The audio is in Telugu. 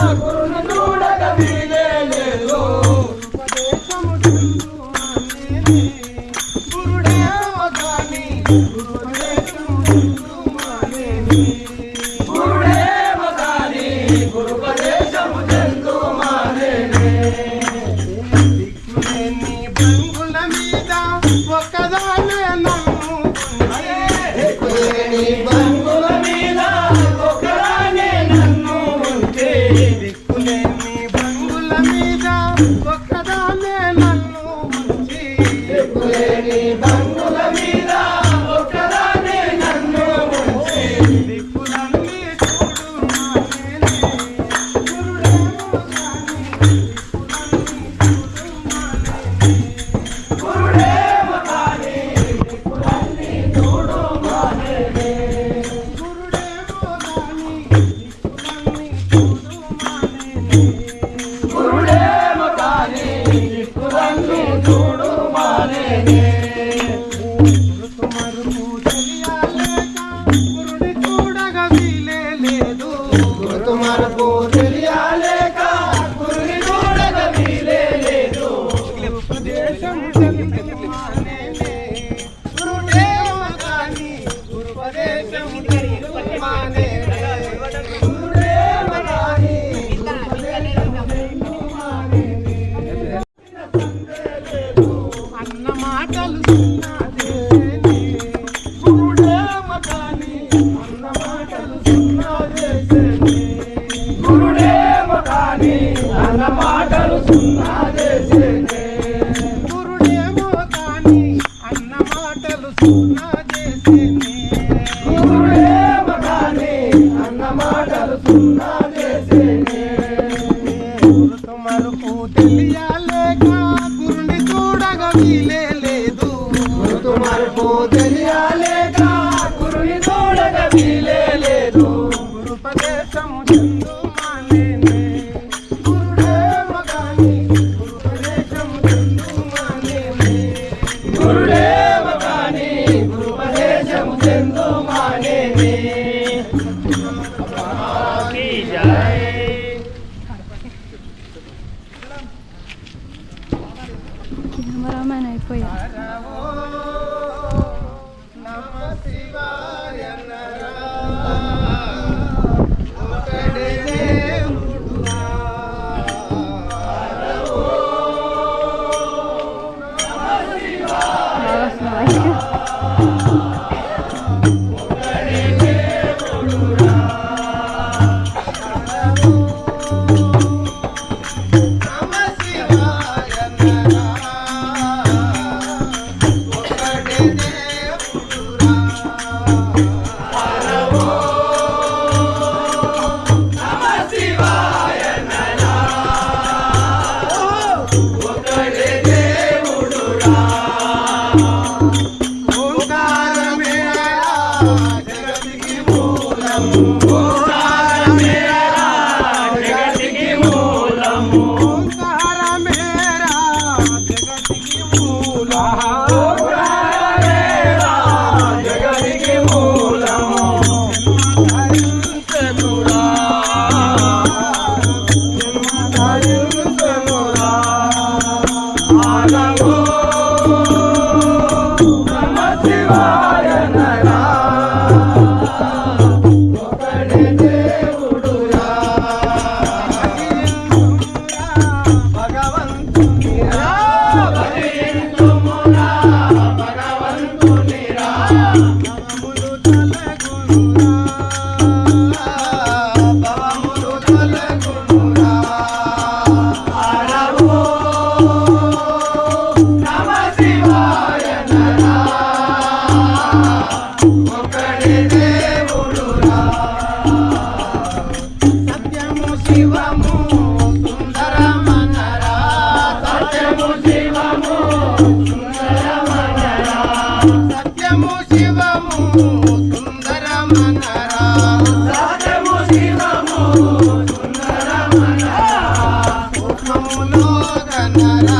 Thiago! తెలియాలేక గురుని చూడగా వీలే లేదు గురుతు మరపు జీవము సుందరమనరా సత్యము జీవము సుందరమనరా సత్యము శివము సుందరమనరా సత్యము శివము సుందరమనరా ధనరా